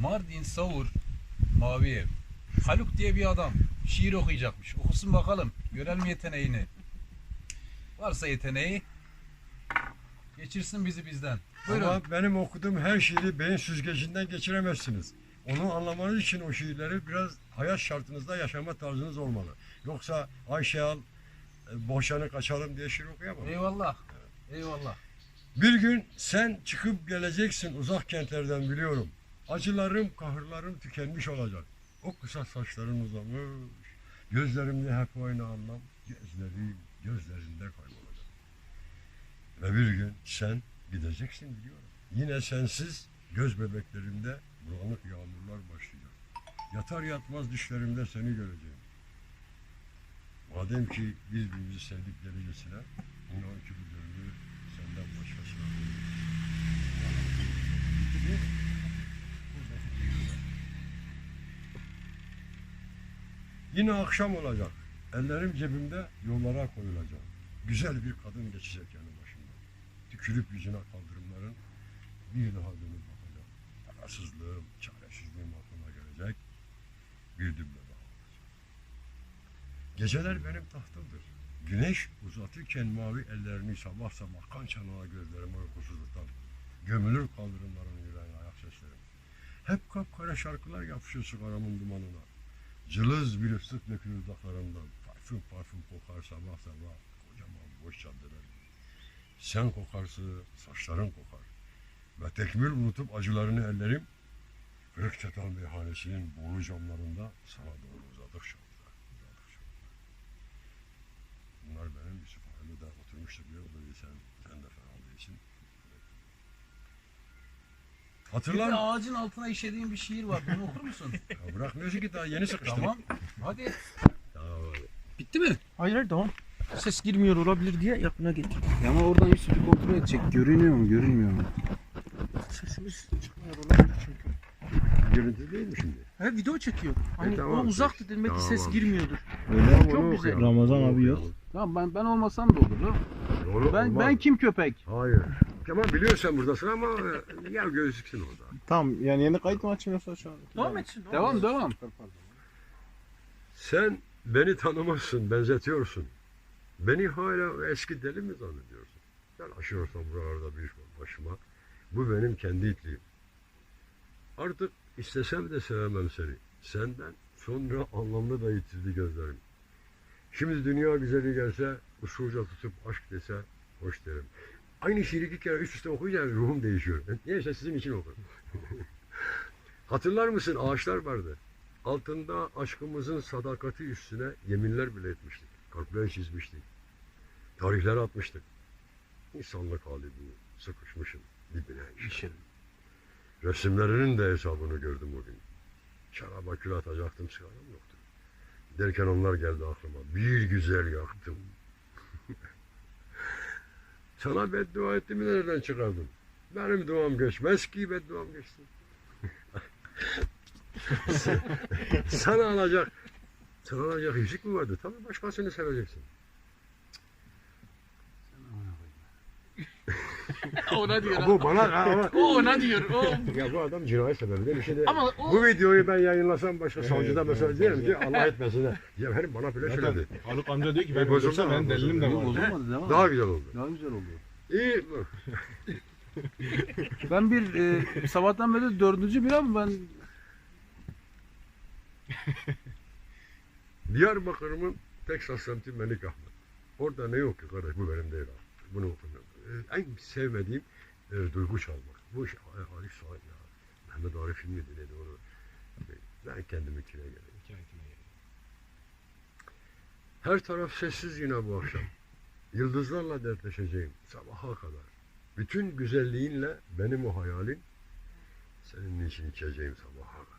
Mardin Savur Mavi Ev. Haluk diye bir adam şiir okuyacakmış. Okusun bakalım. Görelim yeteneğini. Varsa yeteneği geçirsin bizi bizden. Buyurun. Ama benim okuduğum her şiiri beyin süzgecinden geçiremezsiniz. Onu anlamanız için o şiirleri biraz hayat şartınızda yaşama tarzınız olmalı. Yoksa Ayşe al, e, boşanı kaçalım diye şiir okuyamam. Eyvallah. Eyvallah. Bir gün sen çıkıp geleceksin uzak kentlerden biliyorum. Acılarım, kahırlarım tükenmiş olacak. O kısa saçların uzamış. Gözlerimde hep aynı anlam. Gözlerim gözlerinde kaybolacak. Ve bir gün sen gideceksin biliyorum. Yine sensiz göz bebeklerimde bulanık yağmurlar başlayacak. Yatar yatmaz düşlerimde seni göreceğim. Madem ki birbirimizi sevdik derecesine, inan ki bu gönlü senden başkasına değil. Değil mi? Yine akşam olacak. Ellerim cebimde yollara koyulacak. Güzel bir kadın geçecek yanı başımdan. Tükürüp yüzüne kaldırımların bir daha dönüp bakacak. Parasızlığım, çaresizliğim aklıma gelecek. Bir düble daha olacak. Geceler benim tahtımdır. Güneş uzatırken mavi ellerini sabah sabah kan çanağı gözlerime uykusuzluktan gömülür kaldırımların yüreğine ayak seslerim. Hep kapkara şarkılar yapışır sigaramın dumanına. Cılız bir ıslık dökülür dudaklarımdan. Parfüm parfüm kokar sabah sabah. Kocaman boş caddeler. Sen kokarsın, saçların kokar. Ve tekmil unutup acılarını ellerim. Kırık çatal meyhanesinin boğulu camlarında sana doğru uzadıkça uzar. Bunlar benim Yusuf Halil'de oturmuştu yolda sen, sen de fena değilsin. Bir Hatırlar de mısın? ağacın altına işlediğin bir şiir var. Bunu okur musun? Ya bırakmıyorsun ki daha yeni sıkıştım. tamam. Hadi. Tamam. Bitti mi? Hayır hayır devam. Ses girmiyor olabilir diye yakına getir. Ya ama oradan bir kontrol edecek. Görünüyor mu, görünmüyor mu? Sesimiz çıkmıyor olabilir çünkü. Görüntü değil mi şimdi? He video çekiyor. Hani E, tamam, o uzaktı demek ki tamam ses girmiyordur. Öyle Çok Onu güzel. okuyalım. Ramazan abi yok. Tamam ben ben olmasam da olur. Onu Ben olmaz. ben kim köpek? Hayır. Kemal biliyorsun sen buradasın ama e, gel gözüksün orada. Tamam yani yeni kayıt mı açmıyorsa şu an? Devam etsin. Devam devam. Sen beni tanımazsın, benzetiyorsun. Beni hala eski deli mi zannediyorsun? Ben aşıyorsam buralarda bir başıma. Bu benim kendi itliğim. Artık istesem de sevemem seni. Senden sonra anlamlı da yitirdi gözlerim. Şimdi dünya güzeli gelse, usulca tutup aşk dese hoş derim. Aynı şiiri iki kere üst üste okuyunca ruhum değişiyor. Neyse sizin için okurum. Hatırlar mısın ağaçlar vardı. Altında aşkımızın sadakati üstüne yeminler bile etmiştik. Kalpler çizmiştik. Tarihler atmıştık. İnsanlık hali bu. Sıkışmışım dibine işin. Resimlerinin de hesabını gördüm o gün. Şaraba kül atacaktım sigaram yoktu. Derken onlar geldi aklıma. Bir güzel yaktım. Sana beddua ettiğimi nereden çıkardım? Benim duam geçmez ki bedduam geçsin. sana alacak sana alacak yüzük mü vardı? Tabii başkasını seveceksin. Ona diyor. Bu bana ama, O ona diyor. O. ya bu adam cinayet sebebi değil bir şey değil. Ama o- Bu videoyu ben yayınlasam başka savcıda mesela diyelim ki Allah etmesin de. Cevher bana böyle söyledi. Haluk amca diyor ki ben bozulsam ben delilim de var. Bozulmadı devam. Daha güzel oldu. Daha güzel oldu. İyi. Ben bir e, sabahtan beri dördüncü bir ama ben Diyarbakır'ımın Texas semti Melik Ahmet. Orada ne yok ki kardeş bu benim değil abi. Bunu okumuyorum. En sevmediğim e, duygu çalmak. Bu iş Arif Said ya. Mehmet Arif'in miydi neydi onu. Ben kendimi kime geleyim. Her taraf sessiz yine bu akşam. Yıldızlarla dertleşeceğim sabaha kadar. Bütün güzelliğinle benim o hayalin senin için içeceğim sabaha kadar.